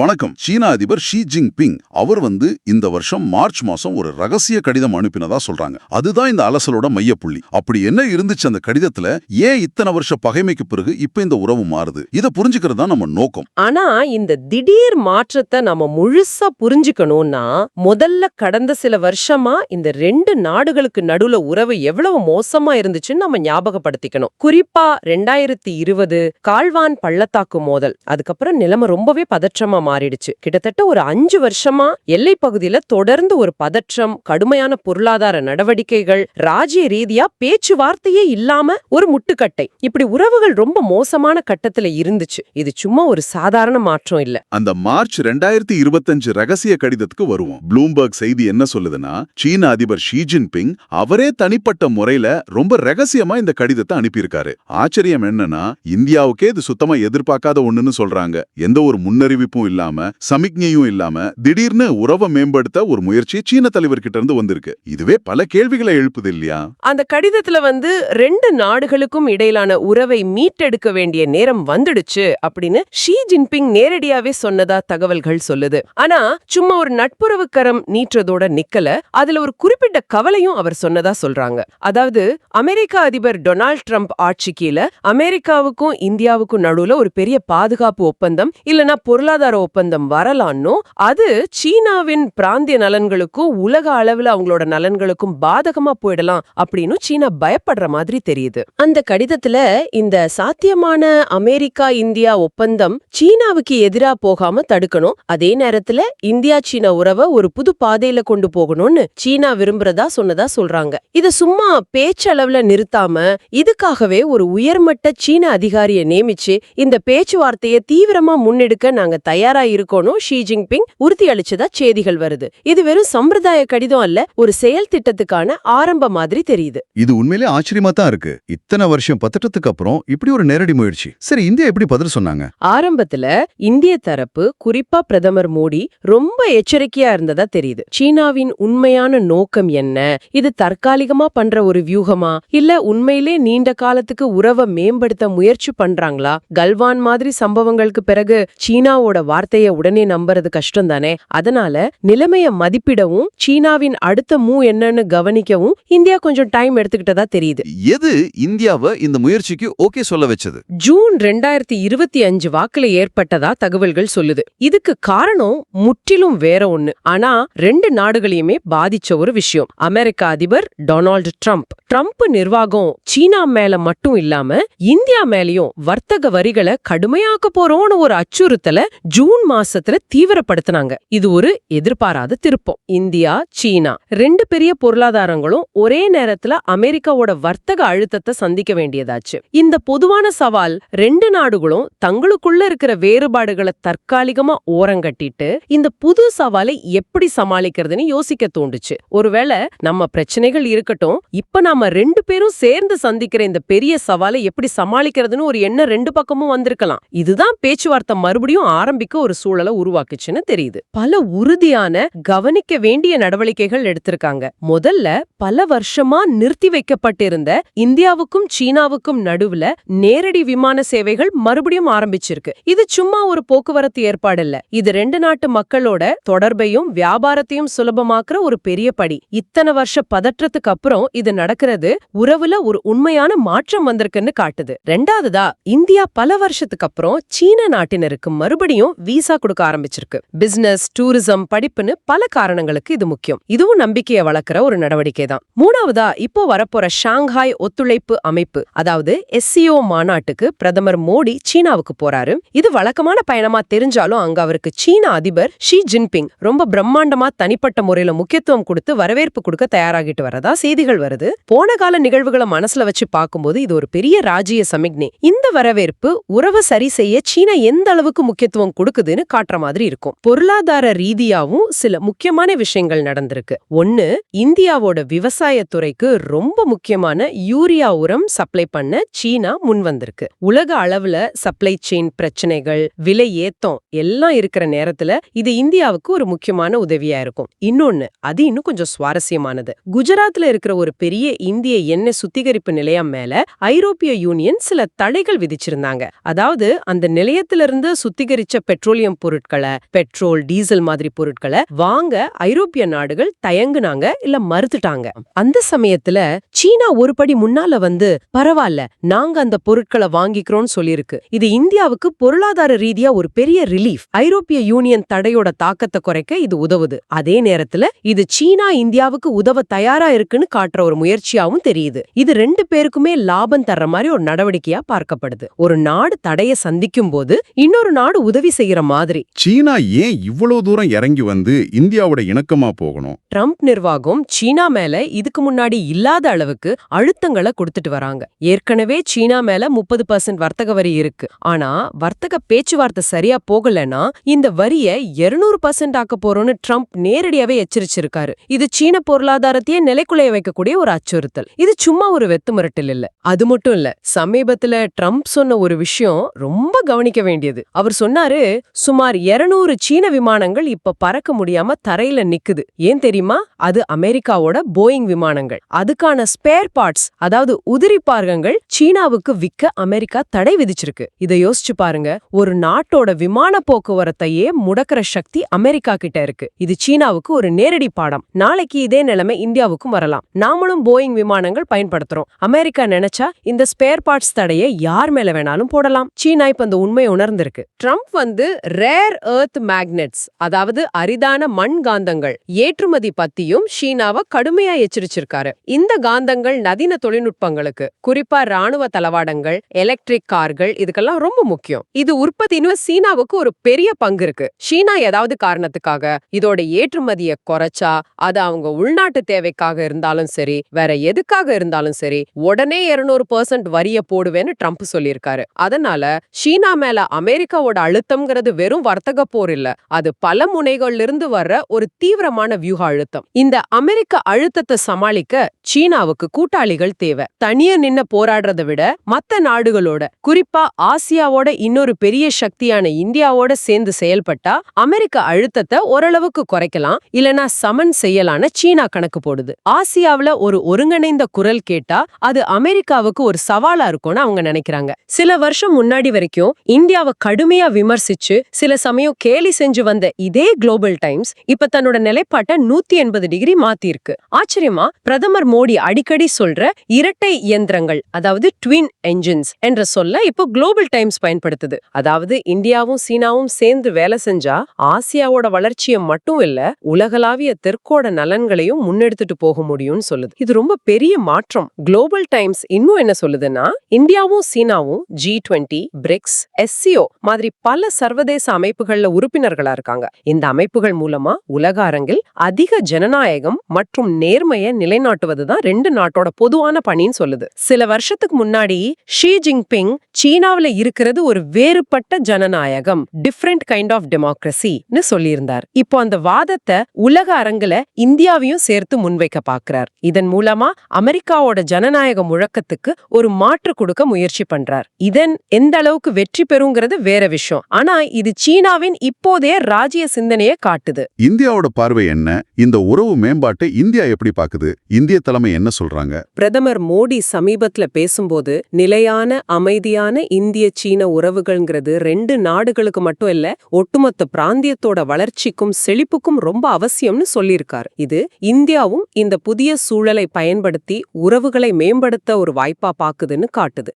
வணக்கம். சீன அதிபர் ஷி ஜின்பிங் அவர் வந்து இந்த வருஷம் மார்ச் மாசம் ஒரு ரகசிய கடிதம் அனுப்பினதா சொல்றாங்க. அதுதான் இந்த அலசலோட மையப்புள்ளி. அப்படி என்ன இருந்துச்சு அந்த கடிதத்துல? ஏன் இத்தனை வருஷ பகைமைக்கு பிறகு இப்ப இந்த உறவு மாறுது? இதை புரிஞ்சுக்கிறது தான் நம்ம நோக்கம். ஆனா இந்த திடீர் மாற்றத்தை நம்ம முழுசா புரிஞ்சுக்கணும்னா முதல்ல கடந்த சில வருஷமா இந்த ரெண்டு நாடுகளுக்கு நடுவுல உறவு எவ்வளவு மோசமா இருந்துச்சுன்னு நம்ம ஞாபகப்படுத்திக்கணும். குறிப்பா ரெண்டாயிரத்தி இருபது கால்வான் பள்ளத்தாக்கு மோதல். அதுக்கப்புறம் நிலைமை ரொம்பவே பதற்றமா மாறிடுச்சு. கிட்டத்தட்ட ஒரு அஞ்சு வருஷமா எல்லை பகுதியில தொடர்ந்து ஒரு பதற்றம் கடுமையான பொருளாதார நடவடிக்கைகள் ராஜ்ய ரீதியா பேச்சுவார்த்தையே இல்லாம ஒரு முட்டுக்கட்டை. இப்படி உறவுகள் ரொம்ப மோசமான கட்டத்துல இருந்துச்சு. இது சும்மா ஒரு சாதாரண மாற்றம் இல்ல. அந்த மார்ச் ரெண்டாயிரத்தி இருபத்தஞ்சு ரகசிய கடிதத்துக்கு வருவோம். ப்ளூம்பர்க் செய்தி என்ன சொல்லுதுன்னா சீன அதிபர் ஷி ஜின்பிங் அவரே தனிப்பட்ட முறையில ரொம்ப ரகசியமா இந்த கடிதத்தை அனுப்பியிருக்காரு. ஆச்சரியம் என்னன்னா இந்தியாவுக்கே இது சுத்தமா எதிர்பார்க்காத ஒண்ணுன்னு சொல்றாங்க. எந்த ஒரு முன்னறிவிப்பும் இல்ல. இல்லாம சமிக்ஞையும் இல்லாம திடீர்னு உறவை மேம்படுத்த ஒரு முயற்சி சீன தலைவர்கிட்ட இருந்து வந்திருக்கு. இதுவே பல கேள்விகளை எழுப்புது இல்லையா? அந்த கடிதத்துல வந்து ரெண்டு நாடுகளுக்கும் இடையிலான உறவை மீட்டெடுக்க வேண்டிய நேரம் வந்துடுச்சு அப்படின்னு ஷி ஜின்பிங் நேரடியாவே சொன்னதா தகவல்கள் சொல்லுது. ஆனா சும்மா ஒரு நட்புறவு கரம் நீற்றதோட நிக்கல. அதுல ஒரு குறிப்பிட்ட கவலையும் அவர் சொன்னதா சொல்றாங்க. அதாவது அமெரிக்க அதிபர் டொனால்ட் ட்ரம்ப் ஆட்சி கீழ அமெரிக்காவுக்கும் இந்தியாவுக்கும் நடுவுல ஒரு பெரிய பாதுகாப்பு ஒப்பந்தம் இல்லனா பொருளாதார ஒப்பந்தம் வரலான்னோ அது சீனாவின் பிராந்திய நலன்களுக்கும் உலக அளவுல அவங்களோட நலன்களுக்கும் பாதகமா போயிடலாம் அப்படின்னு சீனா பயப்படுற மாதிரி தெரியுது. அந்த கடிதத்துல இந்த சாத்தியமான அமெரிக்கா இந்தியா ஒப்பந்தம் சீனாவுக்கு எதிரா போகாம தடுக்கணும். அதே நேரத்துல இந்தியா சீனா உறவை ஒரு புது பாதையில கொண்டு போகணும்னு சீனா விரும்புறதா சொன்னதா சொல்றாங்க. இத சும்மா பேச்சளவுல நிறுத்தாம இதுக்காகவே ஒரு உயர்மட்ட சீன அதிகாரியை நியமிச்சு இந்த பேச்சுவார்த்தையை தீவிரமா முன்னெடுக்க நாங்க தயாரா இருக்கோனும் ஷி ஜின்பிங் உறுதியளிச்சதா செய்திகள் வருது. இது வெறும் சம்பிரதாய கடிதம் அல்ல ஒரு செயல் திட்டத்துக்கான ஆரம்ப மாதிரி தெரியுது. இது உண்மையிலே ஆச்சரியமா தான் இருக்கு. இத்தனை வருஷம் பதட்டத்துக்கு அப்புறம் இப்படி ஒரு நேரடி முயற்சி. சரி இந்தியா எப்படி பதில் சொன்னாங்க? ஆரம்பத்துல இந்திய தரப்பு குறிப்பா பிரதமர் மோடி ரொம்ப எச்சரிக்கையா இருந்ததா தெரியுது. சீனாவின் உண்மையான நோக்கம் என்ன? இது தற்காலிகமா பண்ற ஒரு வியூகமா? இல்ல உண்மையிலே நீண்ட காலத்துக்கு உறவை மேம்படுத்த முயற்சி பண்றாங்களா? கல்வான் மாதிரி சம்பவங்களுக்கு பிறகு சீனாவோட வார்த்தைய உடனே நம்புறது கஷ்டம் தானே அதனால நிலைமைய மதிப்பிடவும் சீனாவின் அடுத்த மூ என்னன்னு கவனிக்கவும் இந்தியா கொஞ்சம் டைம் எடுத்துக்கிட்டதா தெரியுது. எது இந்தியாவை இந்த முயற்சிக்கு ஓகே சொல்ல வச்சது? ஜூன் ரெண்டாயிரத்தி இருபத்தி அஞ்சு வாக்குல ஏற்பட்டதா தகவல்கள் சொல்லுது. இதுக்கு காரணம் முற்றிலும் வேற ஒண்ணு. ஆனா ரெண்டு நாடுகளையுமே பாதிச்ச ஒரு விஷயம். அமெரிக்க அதிபர் டொனால்டு ட்ரம்ப். ட்ரம்ப் நிர்வாகம் சீனா மேல மட்டும் இல்லாம இந்தியா மேலயும் வர்த்தக வரிகளை கடுமையாக்க போறோம்னு ஒரு அச்சுறுத்தல ஜூன் மாசத்துல தீவிரப்படுத்தினாங்க. இது ஒரு எதிர்பாராத திருப்பம். இந்தியா சீனா ரெண்டு பெரிய பொருளாதாரங்களும் ஒரே நேரத்துல அமெரிக்காவோட வர்த்தக அழுத்தத்தை சந்திக்க வேண்டியதாச்சு. இந்த பொதுவான சவால் ரெண்டு நாடுகளும் தங்களுக்குள்ள இருக்கிற வேறுபாடுகளை தற்காலிகமா ஓரங்கட்டிட்டு இந்த புது சவாலை எப்படி சமாளிக்கிறதுன்னு யோசிக்க தோண்டுச்சு. ஒருவேளை நம்ம பிரச்சனைகள் இருக்கட்டும் இப்ப நாம ரெண்டு பேரும் சேர்ந்து சந்திக்கிற இந்த பெரிய சவாலை எப்படி சமாளிக்கிறதுன்னு ஒரு எண்ணம் ரெண்டு பக்கமும் வந்திருக்கலாம். இதுதான் பேச்சுவார்த்தை மறுபடியும் ஆரம்பிக்கும் ஒரு சூழலை உருவாக்குச்சுன்னு தெரியுது. பல உறுதியான கவனிக்க வேண்டிய நடவடிக்கைகள் எடுத்திருக்காங்க. முதல்ல பல வருஷமா நிறுத்தி வைக்கப்பட்டிருந்த இந்தியாவுக்கும் சீனாவுக்கும் நடுவுல நேரடி விமான சேவைகள் மறுபடியும் ஆரம்பிச்சிருக்கு. இது சும்மா ஒரு போக்குவரத்து ஏற்பாடு இல்ல. இது ரெண்டு நாட்டு மக்களோட தொடர்பையும் வியாபாரத்தையும் சுலபமாக்குற ஒரு பெரிய படி. இத்தனை வருஷ பதற்றத்துக்கு அப்புறம் இது நடக்கிறது உறவுல ஒரு உண்மையான மாற்றம் வந்திருக்குன்னு காட்டுது. ரெண்டாவதா இந்தியா பல வருஷத்துக்கு அப்புறம் சீன நாட்டினருக்கு மறுபடியும் விசா கொடுக்க ஆரம்பிச்சிருக்கு. பிசினஸ் டூரிசம் படிப்புன்னு பல காரணங்களுக்கு இது முக்கியம். இதுவும் நம்பிக்கையை வளர்க்கிற ஒரு நடவடிக்கை தான் மூணாவதா இப்போ வரப்போற ஷாங்காய் ஒத்துழைப்பு அமைப்பு அதாவது எஸ்சிஓ மாநாட்டுக்கு பிரதமர் மோடி சீனாவுக்கு போறாரு. இது வழக்கமான பயணமா தெரிஞ்சாலும் அங்க அவருக்கு சீன அதிபர் ஷி ஜின்பிங் ரொம்ப பிரம்மாண்டமா தனிப்பட்ட முறையில முக்கியத்துவம் கொடுத்து வரவேற்பு கொடுக்க தயாராகிட்டு வரதா செய்திகள் வருது. போன கால நிகழ்வுகளை மனசுல வச்சு பார்க்கும்போது இது ஒரு பெரிய ராஜ்ய சமிக்ஞை. இந்த வரவேற்பு உறவு சரி செய்ய சீனா எந்த அளவுக்கு முக்கியத்துவம் நடக்குதுன்னு காட்டுற மாதிரி இருக்கும். பொருளாதார ரீதியாவும் சில முக்கியமான விஷயங்கள் நடந்திருக்கு. ஒன்னு இந்தியாவோட விவசாயத்துறைக்கு ரொம்ப முக்கியமான யூரியா உரம் சப்ளை பண்ண சீனா முன் வந்திருக்கு. உலக அளவுல சப்ளை செயின் பிரச்சனைகள் விலை ஏத்தம் எல்லாம் இருக்கிற நேரத்துல இது இந்தியாவுக்கு ஒரு முக்கியமான உதவியா இருக்கும். இன்னொன்னு அது இன்னும் கொஞ்சம் சுவாரஸ்யமானது. குஜராத்ல இருக்கிற ஒரு பெரிய இந்திய எண்ணெய் சுத்திகரிப்பு நிலையம் மேல ஐரோப்பிய யூனியன் சில தடைகள் விதிச்சிருந்தாங்க. அதாவது அந்த நிலையத்திலிருந்து சுத்திகரிச்ச பெட்ரோல் பெட்ரோலியம் பொருட்களை பெட்ரோல் டீசல் மாதிரி பொருட்களை வாங்க ஐரோப்பிய நாடுகள் தயங்குனாங்க இல்ல மறுத்துட்டாங்க. அந்த சமயத்துல சீனா ஒரு படி முன்னால வந்து பரவாயில்ல நாங்க அந்த பொருட்களை வாங்கிக்கிறோம்னு சொல்லியிருக்கு இது இந்தியாவுக்கு பொருளாதார ரீதியா ஒரு பெரிய ரிலீஃப் ஐரோப்பிய யூனியன் தடையோட தாக்கத்தை குறைக்க இது உதவுது. அதே நேரத்துல இது சீனா இந்தியாவுக்கு உதவ தயாரா இருக்குன்னு காட்டுற ஒரு முயற்சியாவும் தெரியுது. இது ரெண்டு பேருக்குமே லாபம் தர்ற மாதிரி ஒரு நடவடிக்கையா பார்க்கப்படுது. ஒரு நாடு தடைய சந்திக்கும் போது இன்னொரு நாடு உதவி செய்யற மாதிரி. சீனா ஏன் இவ்வளவு தூரம் இறங்கி வந்து இந்தியாவோட இணக்கமா போகணும்? ட்ரம்ப் நிர்வாகம் சீனா மேல இதுக்கு முன்னாடி இல்லாத அளவுக்கு அழுத்தங்களை கொடுத்துட்டு வராங்க. ஏற்கனவே சீனா மேல முப்பது பர்சன்ட் வர்த்தக வரி இருக்கு. ஆனா வர்த்தக பேச்சுவார்த்தை சரியா போகலன்னா இந்த வரிய 200% பர்சன்ட் ஆக்க போறோம்னு ட்ரம்ப் நேரடியாவே எச்சரிச்சிருக்காரு. இது சீன பொருளாதாரத்தையே நிலைக்குலைய வைக்கக்கூடிய ஒரு அச்சுறுத்தல். இது சும்மா ஒரு வெத்து மிரட்டல் இல்ல. அது மட்டும் இல்ல சமீபத்துல ட்ரம்ப் சொன்ன ஒரு விஷயம் ரொம்ப கவனிக்க வேண்டியது. அவர் சொன்னாரு சுமார் 200 சீன விமானங்கள் இப்ப பறக்க முடியாம தரையில நிக்குது. ஏன் தெரியுமா? அது அமெரிக்காவோட போயிங் விமானங்கள். அதுக்கான ஸ்பேர் பார்ட்ஸ் அதாவது உதிரி பாகங்கள் சீனாவுக்கு விக்க அமெரிக்கா தடை விதிச்சிருக்கு. இதை யோசிச்சு பாருங்க. ஒரு நாட்டோட விமான போக்குவரத்தையே முடக்கிற சக்தி அமெரிக்கா கிட்ட இருக்கு. இது சீனாவுக்கு ஒரு நேரடி பாடம். நாளைக்கு இதே நிலைமை இந்தியாவுக்கும் வரலாம். நாமளும் போயிங் விமானங்கள் பயன்படுத்துறோம். அமெரிக்கா நினைச்சா இந்த ஸ்பேர் பார்ட்ஸ் தடையை யார் மேல வேணாலும் போடலாம். சீனா இப்ப அந்த உண்மையை உணர்ந்திருக்கு. ட்ரம்ப் வந்து ரேர் எர்த் மேக்னெட்ஸ் அதாவது அரிதான மண் காந்தங்கள் ஏற்றுமதி பத்தியும் சீனாவை கடுமையா எச்சரிச்சிருக்காரு. இந்த காந்தங்கள் நவீன தொழில்நுட்பங்களுக்கு குறிப்பா ராணுவ தளவாடங்கள் எலக்ட்ரிக் கார்கள் இதுக்கெல்லாம் ரொம்ப முக்கியம். இது உற்பத்தின்னு சீனாவுக்கு ஒரு பெரிய பங்கு இருக்கு. சீனா ஏதாவது காரணத்துக்காக இதோட ஏற்றுமதியை குறைச்சா அது அவங்க உள்நாட்டு தேவைக்காக இருந்தாலும் சரி வேற எதுக்காக இருந்தாலும் சரி உடனே 200% பர்சன்ட் வரிய போடுவேன்னு ட்ரம்ப் சொல்லியிருக்காரு. அதனால சீனா மேல அமெரிக்காவோட அழுத்தம்ங்கிறது வெறும் வர்த்தக போர் இல்ல. அது பல முனைகள்ல இருந்து வர்ற ஒரு தீவிரமான வியூக அழுத்தம் இந்த அமெரிக்க அழுத்தத்தை சமாளிக்க சீனாவுக்கு கூட்டாளிகள் தேவை. தனியா நின்ன போராடுறதை விட மத்த நாடுகளோட குறிப்பா ஆசியாவோட இன்னொரு பெரிய சக்தியான இந்தியாவோட சேர்ந்து செயல்பட்டா அமெரிக்க அழுத்தத்தை ஓரளவுக்கு குறைக்கலாம் இல்லனா சமன் செய்யலான சீனா கணக்கு போடுது. ஆசியாவில ஒரு ஒருங்கிணைந்த குரல் கேட்டா அது அமெரிக்காவுக்கு ஒரு சவாலா இருக்கும்னு அவங்க நினைக்கிறாங்க. சில வருஷம் முன்னாடி வரைக்கும் இந்தியாவை கடுமையா விமர்சிச்சு சில சமயம் கேலி செஞ்சு வந்த இதே குளோபல் டைம்ஸ் இப்ப தன்னோட நிலைப்பாட்டை நூத்தி எண்பது டிகிரி மாத்திருக்கு ஆச்சரியமா? பிரதமர் மோடி அடிக்கடி சொல்ற இரட்டை இயந்திரங்கள் அதாவது ட்வின் என்ஜின்ஸ் என்ற சொல்ல இப்போ குளோபல் டைம்ஸ் பயன்படுத்துது. அதாவது இந்தியாவும் சீனாவும் சேர்ந்து வேலை செஞ்சா ஆசியாவோட வளர்ச்சியை மட்டும் இல்ல உலகளாவிய தெற்கோட நலன்களையும் முன்னெடுத்துட்டு போக முடியும்னு சொல்லுது. இது ரொம்ப பெரிய மாற்றம். குளோபல் டைம்ஸ் இன்னும் என்ன சொல்லுதுன்னா இந்தியாவும் சீனாவும் ஜி டுவெண்ட்டி பிரிக்ஸ் எஸ்சிஓ மாதிரி பல சர்வதேச அமைப்புகள்ல உறுப்பினர்களா இருக்காங்க. இந்த அமைப்புகள் மூலமா உலக அரங்கில் அதிக ஜனநாயகம் மற்றும் நேர்மையை நிலைநாட்டுவதுதான் ரெண்டு நாட்டோட பொதுவான பணின்னு சொல்லுது. சில வருஷத்துக்கு முன்னாடி ஷி ஜின்பிங் சீனாவுல இருக்கிறது ஒரு வேறுபட்ட ஜனநாயகம் டிஃப்ரெண்ட் கைண்ட் ஆஃப் டெமோக்ரஸின்னு சொல்லியிருந்தார். இப்போ அந்த வாதத்தை உலக அரங்குல இந்தியாவையும் சேர்த்து முன்வைக்க பாக்குறார். இதன் மூலமா அமெரிக்காவோட ஜனநாயக முழக்கத்துக்கு ஒரு மாற்று கொடுக்க முயற்சி பண்றார். இதன் எந்த அளவுக்கு வெற்றி பெறுங்கிறது வேற விஷயம். ஆனா இது சீனாவின் இப்போதைய ராஜ்ய சிந்தனையை காட்டுது. இந்தியாவோட பார்வை என்ன? இந்த உறவு மேம்பாட்டை இந்தியா எப்படி பாக்குது இந்திய தலைமை என்ன சொல்றாங்க? பிரதமர் மோடி சமீபத்துல பேசும்போது நிலையான அமைதியான இந்திய சீன உறவுகள்ங்கிறது ரெண்டு நாடுகளுக்கு மட்டும் இல்ல ஒட்டுமொத்த பிராந்தியத்தோட வளர்ச்சிக்கும் செழிப்புக்கும் ரொம்ப அவசியம்னு சொல்லியிருக்கார். இது இந்தியாவும் இந்த புதிய சூழலை பயன்படுத்தி உறவுகளை மேம்படுத்த ஒரு வாய்ப்பா பாக்குதுன்னு காட்டுது.